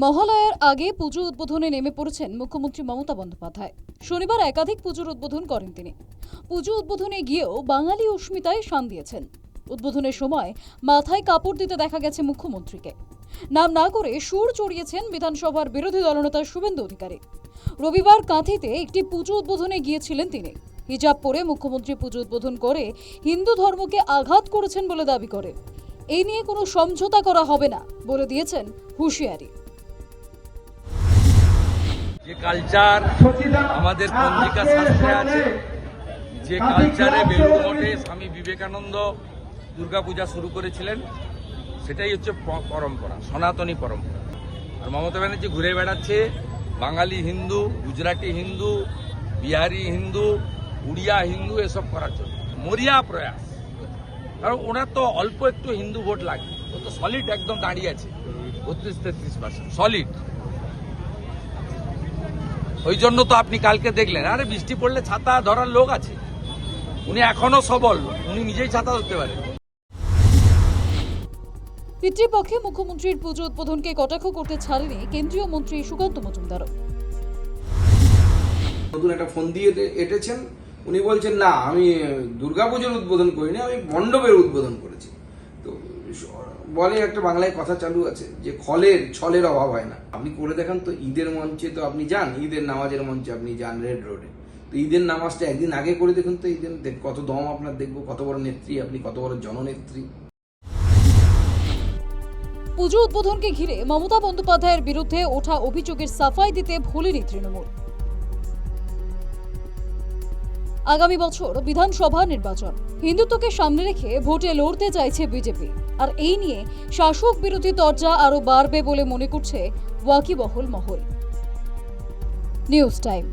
মহালয়ার আগে পুজো উদ্বোধনে নেমে পড়েছেন মুখ্যমন্ত্রী মমতা বন্দ্যোপাধ্যায়। শনিবার একাধিক পুজোর উদ্বোধন করেন তিনি। পুজো উদ্বোধনে গিয়েও বাঙালি অস্মিতায় শান দিয়েছেন। উদ্বোধনের সময় মাথায় কাপড় দিতে দেখা গেছে মুখ্যমন্ত্রীকে। নাম না করে সুর চড়িয়েছেন বিধানসভার বিরোধী দলনেতা শুভেন্দু অধিকারী। রবিবার কাঁথিতে একটি পুজো উদ্বোধনে গিয়েছিলেন তিনি। হিজাব পরে মুখ্যমন্ত্রী পুজো উদ্বোধন করে হিন্দু ধর্মকে আঘাত করেছেন বলে দাবি করে। এই নিয়ে কোনো সমঝোতা করা হবে না বলে দিয়েছেন হুঁশিয়ারি। কালচার আমাদের পঞ্জিকা শাস্ত্রে আছে। যে কালচারে বেলুড় মঠে স্বামী বিবেকানন্দ দুর্গাপূজা শুরু করেছিলেন। সেটাই হচ্ছে পরম্পরা সনাতনী পরম্পরা। আর মমতা ব্যানার্জি ঘুরে বেড়াচ্ছে। বাঙালি হিন্দু গুজরাটি হিন্দু বিহারি হিন্দু উড়িয়া হিন্দু এসব করার জন্য। মরিয়া প্রয়াস। কারণ ওনার তো অল্প একটু হিন্দু ভোট লাগে। ও তো সলিড একদম দাঁড়িয়ে আছে। বত্রিশ তেত্রিশ পার্সেন্ট সলিড ওই জন্য তো আপনি কালকে দেখলেন আরে বৃষ্টি পড়লে ছাতা ধরার লোক আছে। উনি এখনও সবল উনি নিজেই ছাতা ধরতে পারেন। পিতৃপক্ষে মুখ্যমন্ত্রীর পুজো উদ্বোধনকে কটাক্ষ করতে ছাড়েনি কেন্দ্রীয় মন্ত্রী সুকান্ত মজুমদারও। নতুন একটা ফোন দিয়ে এটে- এঁটেছেন। উনি বলছেন না আমি দুর্গাপুজোর উদ্বোধন করিনি আমি মণ্ডপের উদ্বোধন করেছি। তো বলে একটা বাংলায় কথা চালু আছে যে খলের, ছলের অভাব হয় না। আপনি করে দেখান তো ঈদের মঞ্চে তো আপনি যান, ঈদের নামাজের মঞ্চে আপনি যান রেড রোডে। তো ঈদের নামাজটা একদিন আগে করে দেখুন তো ঈদের কত দম আপনার দেখব, কত বড় নেত্রী, আপনি কত বড় জননেত্রী। পুজো উদ্বোধনকে ঘিরে মমতা বন্দ্যোপাধ্যায়ের বিরুদ্ধে ওঠা অভিযোগের সাফাই দিতে ভুলেনি তৃণমূল। আগামী বছর বিধানসভা নির্বাচন। হিন্দুত্বকে সামনে রেখে ভোটে লড়তে চাইছে বিজেপি। আর এই নিয়ে শাসক বিরোধী দরজা আরও বাড়বে বলে মনে করছে ওয়াকিবহল মহল। News time.